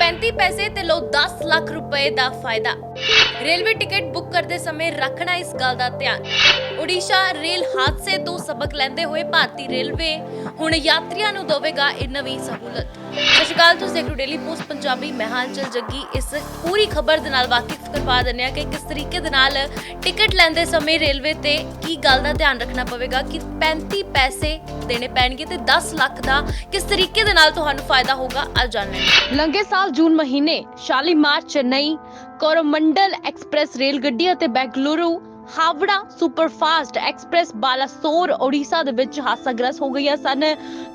35 ਪੈਸੇ ਤੇ ਲਓ 10 ਲੱਖ ਰੁਪਏ ਦਾ ਫਾਇਦਾ। ਰੇਲਵੇ ਟਿਕਟ ਬੁੱਕ ਕਰਦੇ ਸਮੇਂ ਰੱਖਣਾ ਇਸ ਗੱਲ ਦਾ ਧਿਆਨ। ਓਡੀਸ਼ਾ ਰੇਲ ਹਾਦਸੇ ਤੋਂ ਸਬਕ ਲੈਂਦੇ ਹੋਏ ਭਾਰਤੀ ਰੇਲਵੇ ਹੁਣ ਯਾਤਰੀਆਂ ਨੂੰ ਦੇਵੇਗਾ ਇਹ ਨਵੀਂ ਸਹੂਲਤ। ਸਤਿ ਤੁਸੀਂ ਦੇਖ ਰਹੇ ਡੇਲੀ ਪੋਸਟ ਪੰਜਾਬੀ। ਮੈਂ ਜੱਗੀ। ਇਸ ਪੂਰੀ ਖਬਰ ਦੇ ਨਾਲ ਵਾਕਿਫ ਕਰਵਾ ਦਿੰਦੇ ਹਾਂ ਕਿ ਕਿਸ ਤਰੀਕੇ ਦੇ ਨਾਲ ਟਿਕਟ ਲੈਂਦੇ ਸਮੇਂ ਰੇਲਵੇ ਤੇ ਕੀ ਗੱਲ ਦਾ ਧਿਆਨ ਰੱਖਣਾ ਪਵੇਗਾ, ਕਿ 35 ਪੈਸੇ ਦੇਣੇ ਪੈਣਗੇ ਤੇ 10 ਲੱਖ ਦਾ ਕਿਸ ਤਰੀਕੇ ਦੇ ਨਾਲ ਤੁਹਾਨੂੰ ਫਾਇਦਾ ਹੋਗਾ ਅੱਜ ਜਾਣਨਾ ਹੈ। ਲੰਘੇ ਸਾਲ ਜੂਨ ਮਹੀਨੇ ਸ਼ਾਲੀਮਾਰ ਚੇਨਈ ਕੋਰੋਮੰਡਲ ਐਕਸਪ੍ਰੈਸ ਰੇਲ ਗੱਡੀ ਅਤੇ ਬੈਂਗਲੁਰੂ ਹਾਵੜਾ ਸੁਪਰਫਾਸਟ ਐਕਸਪ੍ਰੈਸ ਬਾਲਾਸੋਰ ਓਡੀਸ਼ਾ ਦੇ ਵਿੱਚ ਹਾਦਸਾਗ੍ਰਸਤ ਹੋ ਗਈਆਂ ਸਨ।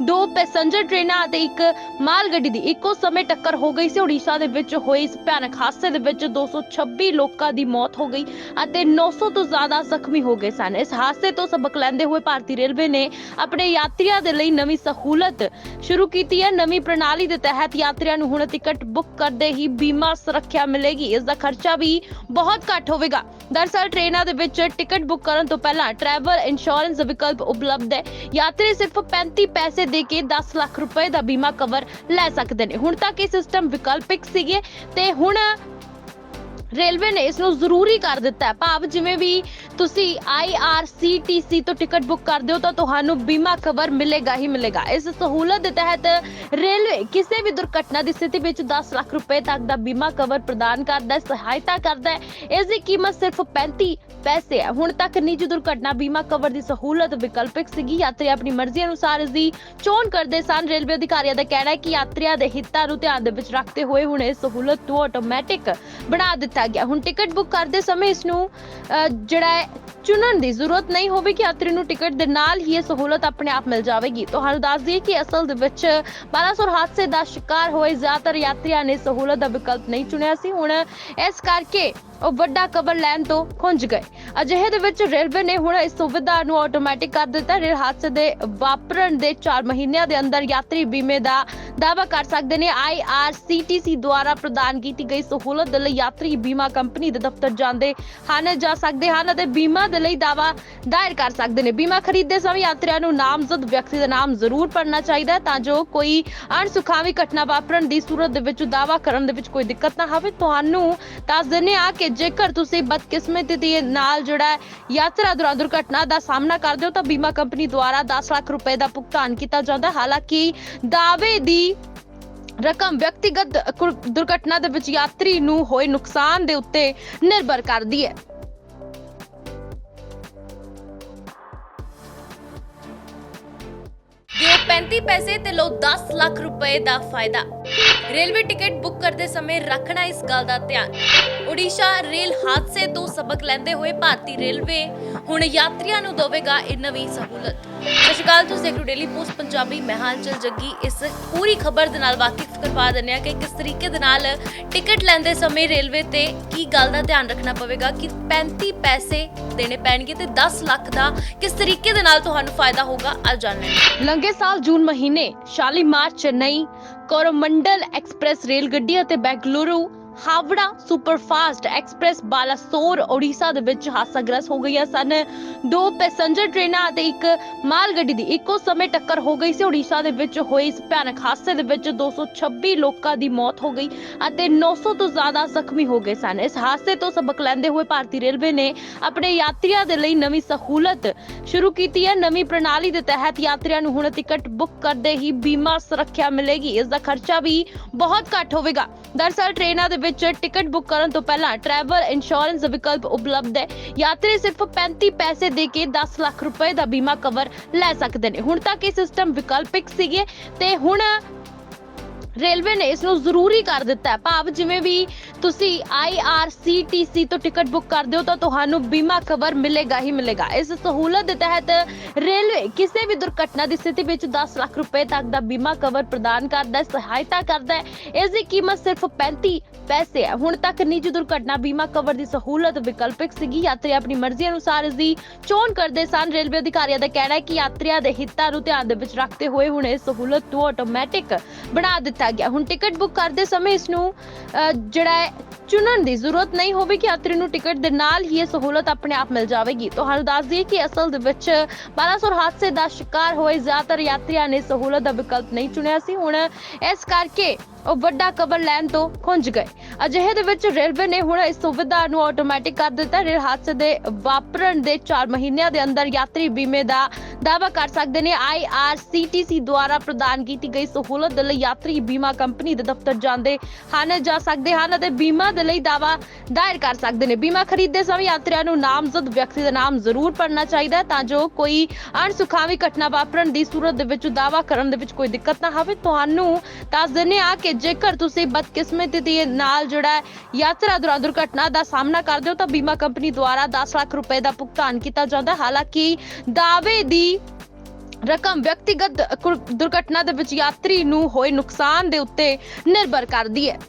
ਦੋ ਪੈਸੇਂਜਰ ਟ੍ਰੇਨਾਂ ਅਤੇ ਇੱਕ ਮਾਲ ਗੱਡੀ ਦੀ ਇੱਕੋ ਸਮੇਂ ਟੱਕਰ ਹੋ ਗਈ ਸੀ। ਓਡੀਸ਼ਾ ਦੇ ਵਿੱਚ ਹੋਏ ਇਸ ਭਿਆਨਕ ਹਾਦਸੇ ਦੇ ਵਿੱਚ 226 ਲੋਕਾਂ ਦੀ ਮੌਤ ਹੋ ਗਈ ਅਤੇ 900 ਤੋਂ ਜ਼ਿਆਦਾ ਜ਼ਖਮੀ ਹੋ ਗਏ ਸਨ। ਇਸ ਹਾਦਸੇ ਤੋਂ ਸਬਕ ਲੈਂਦੇ ਹੋਏ ਭਾਰਤੀ ਰੇਲਵੇ ਨੇ ਆਪਣੇ ਯਾਤਰੀਆਂ ਦੇ ਲਈ ਨਵੀਂ ਸਹੂਲਤ ਸ਼ੁਰੂ ਕੀਤੀ ਹੈ। ਨਵੀਂ ਪ੍ਰਣਾਲੀ ਦੇ ਤਹਿਤ ਯਾਤਰੀਆਂ ਨੂੰ ਹੁਣ ਟਿਕਟ ਬੁੱਕ ਕਰਦੇ ਹੀ ਬੀਮਾ ਸੁਰੱਖਿਆ ਮਿਲੇਗੀ। ਇਸ ਦਾ ਖਰਚਾ ਵੀ ਬਹੁਤ ਘੱਟ ਹੋਵੇਗਾ। ਦਰਸਲ ਟ੍ਰੇਨਾਂ ਦੇ ਵਿੱਚ ਟਿਕਟ ਬੁੱਕ ਕਰਨ ਤੋਂ ਪਹਿਲਾਂ ਟਰੈਵਲ ਇੰਸ਼ੋਰੈਂਸ ਵਿਕਲਪ ਉਪਲਬਧ ਹੈ। ਯਾਤਰੀ ਸਿਰਫ 35 ਪੈਸੇ ਦੇ ਕੇ 10 ਲੱਖ ਰੁਪਏ ਦਾ ਬੀਮਾ ਕਵਰ ਲੈ ਸਕਦੇ ਨੇ। ਹੁਣ ਤੱਕ ਇਹ ਸਿਸਟਮ ਵਿਕਲਪਿਕ ਸੀਗੇ ਤੇ ਹੁਣ ਰੇਲਵੇ ਨੇ ਇਸ ਨੂੰ ਜ਼ਰੂਰੀ ਕਰ ਦਿੱਤਾ ਹੈ। ਭਾਵ ਜਿਵੇਂ ਵੀ ਤੁਸੀਂ IRCTC ਤੋਂ ਟਿਕਟ ਬੁੱਕ ਕਰਦੇ ਹੋ ਤਾਂ ਤੁਹਾਨੂੰ ਬੀਮਾ ਕਵਰ ਮਿਲੇਗਾ ਹੀ ਮਿਲੇਗਾ। ਇਸ ਸਹੂਲਤ ਦੇ ਤਹਿਤ ਰੇਲਵੇ ਕਿਸੇ ਵੀ ਦੁਰਘਟਨਾ ਦੀ ਸਥਿਤੀ ਵਿੱਚ 10 ਲੱਖ ਰੁਪਏ ਤੱਕ ਦਾ ਬੀਮਾ ਕਵਰ ਪ੍ਰਦਾਨ ਕਰਦਾ ਹੈ, ਸਹਾਇਤਾ ਕਰਦਾ ਹੈ। ਇਸ ਦੀ ਕੀਮਤ ਸਿਰਫ 35 ਪੈਸੇ ਹੈ। ਹੁਣ ਤੱਕ ਨਿੱਜੀ ਦੁਰਘਟਨਾ ਬੀਮਾ ਕਵਰ ਦੀ ਸਹੂਲਤ ਵਿਕਲਪਿਕ ਸੀਗੀ। ਯਾਤਰੀ ਆਪਣੀ ਮਰਜ਼ੀ ਅਨੁਸਾਰ ਇਸ ਦੀ ਚੋਣ ਕਰਦੇ ਸਨ। ਰੇਲਵੇ ਅਧਿਕਾਰੀਆਂ ਦਾ ਕਹਿਣਾ ਹੈ ਕਿ ਯਾਤਰੀਆਂ ਦੇ ਹਿੱਤਾਂ ਨੂੰ ਧਿਆਨ ਦੇ ਵਿੱਚ ਰੱਖਦੇ ਹੋਏ ਹੁਣ ਇਸ ਸਹੂਲਤ ਨੂੰ ਆਟੋਮੈਟਿਕ ਬਣਾ ਦਿੱਤਾ ਗਿਆ। ਹੁਣ ਟਿਕਟ ਬੁੱਕ ਕਰਦੇ ਸਮੇਂ ਇਸ ਨੂੰ ਜਿਹੜਾ ਹੈ, ਚੁਣਨ ਦੀ ਜ਼ਰੂਰਤ ਨਹੀਂ ਹੋਵੇ ਕਿ ਯਾਤਰੀ ਨੂੰ ਟਿਕਟ ਦੇ ਨਾਲ ਹੀ ਇਹ ਸਹੂਲਤ ਆਪਣੇ ਆਪ ਮਿਲ ਜਾਵੇਗੀ। ਤੁਹਾਨੂੰ ਦੱਸ ਦਈਏ ਕਿ ਅਸਲ ਦੇ ਵਿੱਚ ਬਾਲਾਸੋਰ ਹਾਦਸੇ ਦਾ ਸ਼ਿਕਾਰ ਹੋਏ ਜ਼ਿਆਦਾਤਰ ਯਾਤਰੀਆਂ ਨੇ ਸਹੂਲਤ ਦਾ ਵਿਕਲਪ ਨਹੀਂ ਚੁਣਿਆ ਸੀ। ਹੁਣ ਇਸ ਕਰਕੇ ਉਹ ਵੱਡਾ ਕਵਰ ਲੈਣ ਤੋਂ ਖੁੰਝ ਗਏ। ਅਜਿਹੇ ਦੇ ਵਿੱਚ ਰੇਲਵੇ ਨੇ ਹੁਣ ਇਸ ਸੁਵਿਧਾ ਨੂੰ ਆਟੋਮੈਟਿਕ ਕਰ ਦਿੱਤਾ। ਰੇਲ ਹਾਦਸੇ ਦੇ ਵਾਪਰਨ ਦੇ 4 ਮਹੀਨਿਆਂ ਦੇ ਅੰਦਰ ਯਾਤਰੀ ਬੀਮੇ ਦਾ ਦਾਅਵਾ ਕਰ ਸਕਦੇ ਨੇ। IRCTC ਦੁਆਰਾ ਪ੍ਰਦਾਨ ਕੀਤੀ ਗਈ ਸਹੂਲਤ ਦੇ ਲਈ ਯਾਤਰੀ ਬੀਮਾ ਕੰਪਨੀ ਦੇ ਦਫ਼ਤਰ ਜਾਂਦੇ ਹਨ, ਜਾ ਸਕਦੇ ਹਨ ਅਤੇ ਬੀਮਾ ਦੇ ਲਈ ਦਾਅਵਾ ਦਾਇਰ ਕਰ ਸਕਦੇ ਨੇ। ਬੀਮਾ ਖਰੀਦਦੇ ਸਮੇਂ ਯਾਤਰੀਆਂ ਨੂੰ ਨਾਮਜ਼ਦ ਵਿਅਕਤੀ ਦਾ ਨਾਮ ਜ਼ਰੂਰ ਪੜਨਾ ਚਾਹੀਦਾ ਹੈ ਤਾਂ ਜੋ ਕੋਈ ਅਣਸੁਖਾਵੀ ਘਟਨਾ ਵਾਪਰਨ ਦੀ ਸੂਰਤ ਦੇ ਵਿੱਚ, ਦਾਅਵਾ ਕਰਨ ਦੇ ਵਿੱਚ ਕੋਈ ਦਿੱਕਤ ਨਾ ਹੋਵੇ ਤੁਹਾਨੂੰ ਦੱਸ ਦਿੰਦੇ ਆ ਕਿ ਜੇਕਰ ਤੁਸੀਂ ਬਦਕਿਸਮਤੀ ਦੇ ਨਾਲ ਜਿਹੜਾ ਹੈ ਯਾਤਰਾ ਦੌਰਾਨ ਦੁਰਘਟਨਾ ਦਾ ਸਾਹਮਣਾ ਕਰਦੇ ਹੋ, ਤਾਂ ਬੀਮਾ ਕੰਪਨੀ ਦੁਆਰਾ 10 ਲੱਖ ਰੁਪਏ ਦਾ ਭੁਗਤਾਨ ਕੀਤਾ ਜਾਂਦਾ ਹਾਲਾਂਕਿ ਦਾਅਵੇ ਦੀ ਰਕਮ ਵਿਅਕਤੀਗਤ ਦੁਰਘਟਨਾ ਦੇ ਵਿੱਚ ਯਾਤਰੀ ਨੂੰ ਹੋਏ ਨੁਕਸਾਨ ਦੇ ਉੱਤੇ ਨਿਰਭਰ ਕਰਦੀ ਹੈ। ਦਿਓ 35 ਪੈਸੇ ਤੇ ਲਓ 10 ਲੱਖ ਰੁਪਏ ਦਾ ਫਾਇਦਾ। ਰੇਲਵੇ ਟਿਕਟ ਬੁੱਕ ਕਰਦੇ ਸਮੇਂ ਰੱਖਣਾ ਇਸ ਗੱਲ ਦਾ ਧਿਆਨ। ਓਡੀਸ਼ਾ ਰੇਲ ਹਾਦਸੇ ਤੋਂ ਸਬਕ ਲੈਂਦੇ ਹੋਏ ਭਾਰਤੀ ਰੇਲਵੇ ਹੁਣ ਯਾਤਰੀਆਂ ਨੂੰ ਦੇਵੇਗਾ ਇਹ ਨਵੀਂ ਸਹੂਲਤ। ਸਤਿ ਤੁਸੀਂ ਦੇਖ ਰਹੇ ਡੇਲੀ ਪੋਸਟ ਪੰਜਾਬੀ। ਮੈਂ ਹਾਂ ਜੱਗੀ। ਇਸ ਪੂਰੀ ਖਬਰ ਦੇ ਨਾਲ ਵਾਕਿਫ ਕਰਵਾ ਦਿੰਦੇ ਹਾਂ ਕਿ ਕਿਸ ਤਰੀਕੇ ਦੇ ਨਾਲ ਟਿਕਟ ਲੈਂਦੇ ਸਮੇਂ ਰੇਲਵੇ ਤੇ ਕੀ ਗੱਲ ਦਾ ਧਿਆਨ ਰੱਖਣਾ ਪਵੇਗਾ ਕਿ 35 ਪੈਸੇ ਦੇਣੇ ਪੈਣਗੇ ਤੇ 10 ਲੱਖ ਦਾ ਕਿਸ ਤਰੀਕੇ ਦੇ ਨਾਲ ਤੁਹਾਨੂੰ ਫਾਇਦਾ ਹੋਗਾ ਅੱਜ ਜਾਣਨਾ ਹੈ। ਲੰਘੇ ਸਾਲ ਜੂਨ ਮਹੀਨੇ ਸ਼ਾਲੀਮਾਰ ਚੇਨਈ, ਕੋਰੋਮੰਡਲ ਐਕਸਪ੍ਰੈਸ ਰੇਲ ਗੱਡੀ ਅਤੇ ਬੈਂਗਲੁਰੂ ਹਾਵੜਾ ਸੁਪਰਫਾਸਟ ਐਕਸਪ੍ਰੈਸ ਬਾਲਾਸੋਰ ਓਡੀਸ਼ਾ ਦੇ ਵਿੱਚ ਹਾਦਸਾਗ੍ਰਸਤ ਹੋ ਗਈਆਂ ਸਨ। ਦੋ ਪੈਸੇਂਜਰ ਟ੍ਰੇਨਾਂ ਅਤੇ ਇੱਕ ਮਾਲ ਗੱਡੀ ਦੀ ਇੱਕੋ ਸਮੇਂ ਟੱਕਰ ਹੋ ਗਈ ਸੀ। ਓਡੀਸ਼ਾ ਦੇ ਵਿੱਚ ਹੋਏ ਇਸ ਭਿਆਨਕ ਹਾਦਸੇ ਦੇ ਵਿੱਚ 226 ਲੋਕਾਂ ਦੀ ਮੌਤ ਹੋ ਗਈ ਅਤੇ 900 ਤੋਂ ਜ਼ਿਆਦਾ ਜ਼ਖਮੀ ਹੋ ਗਏ ਸਨ। ਇਸ ਹਾਦਸੇ ਤੋਂ ਸਬਕ ਲੈਂਦੇ ਹੋਏ ਭਾਰਤੀ ਰੇਲਵੇ ਨੇ ਆਪਣੇ ਯਾਤਰੀਆਂ ਦੇ ਲਈ ਨਵੀਂ ਸਹੂਲਤ ਸ਼ੁਰੂ ਕੀਤੀ ਹੈ। ਨਵੀਂ ਪ੍ਰਣਾਲੀ ਦੇ ਤਹਿਤ ਯਾਤਰੀਆਂ ਨੂੰ ਹੁਣ ਟਿਕਟ ਬੁੱਕ ਕਰਦੇ ਹੀ ਬੀਮਾ ਸੁਰੱਖਿਆ ਮਿਲੇਗੀ। ਇਸ ਦਾ ਖਰਚਾ ਵੀ ਬਹੁਤ ਘੱਟ ਹੋਵੇਗਾ। ਦਰਸਲ, ਟ੍ਰੇਨਾਂ ਦੇ ਵਿੱਚ ਟਿਕਟ ਬੁੱਕ ਕਰਨ ਤੋਂ ਪਹਿਲਾਂ ਟਰੈਵਲ ਇੰਸ਼ੋਰੈਂਸ ਵਿਕਲਪ ਉਪਲਬਧ ਹੈ। ਯਾਤਰੀ ਸਿਰਫ 35 ਪੈਸੇ ਦੇ ਕੇ 10 ਲੱਖ ਰੁਪਏ ਦਾ ਬੀਮਾ ਕਵਰ ਲੈ ਸਕਦੇ ਨੇ। ਹੁਣ ਤੱਕ ਇਹ ਸਿਸਟਮ ਵਿਕਲਪਿਕ ਸੀਗੇ ਤੇ ਹੁਣ ਰੇਲਵੇ ਨੇ ਇਸ ਨੂੰ ਜ਼ਰੂਰੀ ਕਰ ਦਿੱਤਾ ਹੈ। ਭਾਵ ਜਿਵੇਂ ਵੀ ਤੁਸੀਂ IRCTC ਤੋਂ ਟਿਕਟ ਬੁੱਕ ਕਰਦੇ ਹੋ ਤਾਂ ਤੁਹਾਨੂੰ ਬੀਮਾ ਕਵਰ ਮਿਲੇਗਾ ਹੀ ਮਿਲੇਗਾ। ਇਸ ਸਹੂਲਤ ਦੇ ਤਹਿਤ ਰੇਲਵੇ ਕਿਸੇ ਵੀ ਦੁਰਘਟਨਾ ਦੀ ਸਥਿਤੀ ਵਿੱਚ 10 ਲੱਖ ਰੁਪਏ ਤੱਕ ਦਾ ਬੀਮਾ ਕਵਰ ਪ੍ਰਦਾਨ ਕਰਦਾ ਹੈ, ਸਹਾਇਤਾ ਕਰਦਾ ਹੈ। ਇਸ ਦੀ ਕੀਮਤ ਸਿਰਫ 35 ਪੈਸੇ ਹੈ। ਹੁਣ ਤੱਕ ਨਿੱਜੀ ਦੁਰਘਟਨਾ ਬੀਮਾ ਕਵਰ ਦੀ ਸਹੂਲਤ ਵਿਕਲਪਿਕ ਸੀਗੀ। ਯਾਤਰੀ ਆਪਣੀ ਮਰਜ਼ੀ ਅਨੁਸਾਰ ਇਸ ਦੀ ਚੋਣ ਕਰਦੇ ਸਨ। ਰੇਲਵੇ ਅਧਿਕਾਰੀਆਂ ਦਾ ਕਹਿਣਾ ਹੈ ਕਿ ਯਾਤਰੀਆਂ ਦੇ ਹਿੱਤਾਂ ਨੂੰ ਧਿਆਨ ਦੇ ਵਿੱਚ ਰੱਖਦੇ ਹੋਏ ਹੁਣ ਇਹ ਸਹੂਲਤ ਨੂੰ ਆਟੋਮੈਟਿਕ ਬਣਾ ਦਿੱਤਾ ਗਿਆ। ਹੁਣ ਟਿਕਟ ਬੁੱਕ ਕਰਦੇ ਸਮੇਂ ਇਸ ਨੂੰ ਜਿਹੜਾ ਹੈ ਚੁਣਨ ਦੀ ਜ਼ਰੂਰਤ ਨਹੀਂ ਹੋਵੇਗੀ ਯਾਤਰੀ ਨੂੰ ਟਿਕਟ ਦੇ ਨਾਲ ਹੀ ਇਹ ਸਹੂਲਤ ਆਪਣੇ ਆਪ ਮਿਲ ਜਾਵੇਗੀ। ਤੁਹਾਨੂੰ ਦੱਸ ਦਈਏ ਕਿ ਅਸਲ ਦੇ ਵਿੱਚ ਬਾਲਾਸੋਰ ਹਾਦਸੇ ਦਾ ਸ਼ਿਕਾਰ ਹੋਏ ਜ਼ਿਆਦਾਤਰ ਯਾਤਰੀਆਂ ਨੇ ਸਹੂਲਤ ਦਾ ਵਿਕਲਪ ਨਹੀਂ ਚੁਣਿਆ ਸੀ। ਹੁਣ ਇਸ ਕਰਕੇ ਉਹ ਵੱਡਾ ਕਬਰ ਲੈਣ ਤੋਂ ਖੁੰਝ ਗਏ। ਅਜਿਹੇ ਦੇ ਵਿੱਚ ਰੇਲਵੇ ਨੇ ਹੁਣ ਇਸ ਸੁਵਿਧਾ ਨੂੰ ਆਟੋਮੈਟਿਕ ਕਰ ਦਿੱਤਾ ਰੇਲ ਹਾਦਸੇ ਦੇ ਵਾਪਰਨ ਦੇ 4 ਮਹੀਨਿਆਂ ਦੇ ਅੰਦਰ ਯਾਤਰੀ ਬੀਮੇ ਦਾ ਦਾਅਵਾ ਕਰ ਸਕਦੇ ਨੇ। ਆਈਆਰਸੀਟੀਸੀ ਦੁਆਰਾ ਪ੍ਰਦਾਨ ਕੀਤੀ ਗਈ ਸਹੂਲਤ ਦੇ ਲਈ ਯਾਤਰੀ ਬੀਮਾ ਕੰਪਨੀ ਦੇ ਦਫ਼ਤਰ ਜਾਂਦੇ ਹਨ, ਜਾ ਸਕਦੇ ਹਨ ਅਤੇ ਬੀਮਾ ਦੇ ਲਈ ਦਾਅਵਾ ਦਾਇਰ ਕਰ ਸਕਦੇ ਨੇ। ਬੀਮਾ ਖਰੀਦਦੇ ਸਮੇਂ ਯਾਤਰੀਆਂ ਨੂੰ ਨਾਮਜ਼ਦ ਵਿਅਕਤੀ ਦਾ ਨਾਮ ਜ਼ਰੂਰ ਪੜਨਾ ਚਾਹੀਦਾ ਹੈ ਤਾਂ ਜੋ ਕੋਈ ਅਣਸੁਖਾਵੀ ਘਟਨਾ ਵਾਪਰਨ ਦੀ ਸੂਰਤ ਦੇ ਵਿੱਚ ਦਾਅਵਾ ਕਰਨ ਦੇ ਵਿੱਚ ਕੋਈ ਦਿੱਕਤ ਨਾ ਹੋਵੇ ਤੁਹਾਨੂੰ ਦੱਸ ਦਿੰਦੇ ਆ ਕਿ ਜੇਕਰ ਤੁਸੀਂ ਬਦਕਿਸਮਤੀ ਦੇ ਨਾਲ ਜਿਹੜਾ ਯਾਤਰਾ ਦੌਰਾਨ ਦੁਰਘਟਨਾ ਦਾ ਸਾਹਮਣਾ ਕਰਦੇ ਹੋ ਤਾਂ ਬੀਮਾ ਕੰਪਨੀ ਦੁਆਰਾ 10 ਲੱਖ ਰੁਪਏ ਦਾ ਭੁਗਤਾਨ ਕੀਤਾ ਜਾਂਦਾ। ਹਾਲਾਂਕਿ ਦਾਅਵੇ ਦੀ ਰਕਮ ਵਿਅਕਤੀਗਤ ਦੁਰਘਟਨਾ ਦੇ ਵਿੱਚ ਯਾਤਰੀ ਨੂੰ ਹੋਏ ਨੁਕਸਾਨ ਦੇ ਉੱਤੇ ਨਿਰਭਰ ਕਰਦੀ ਹੈ।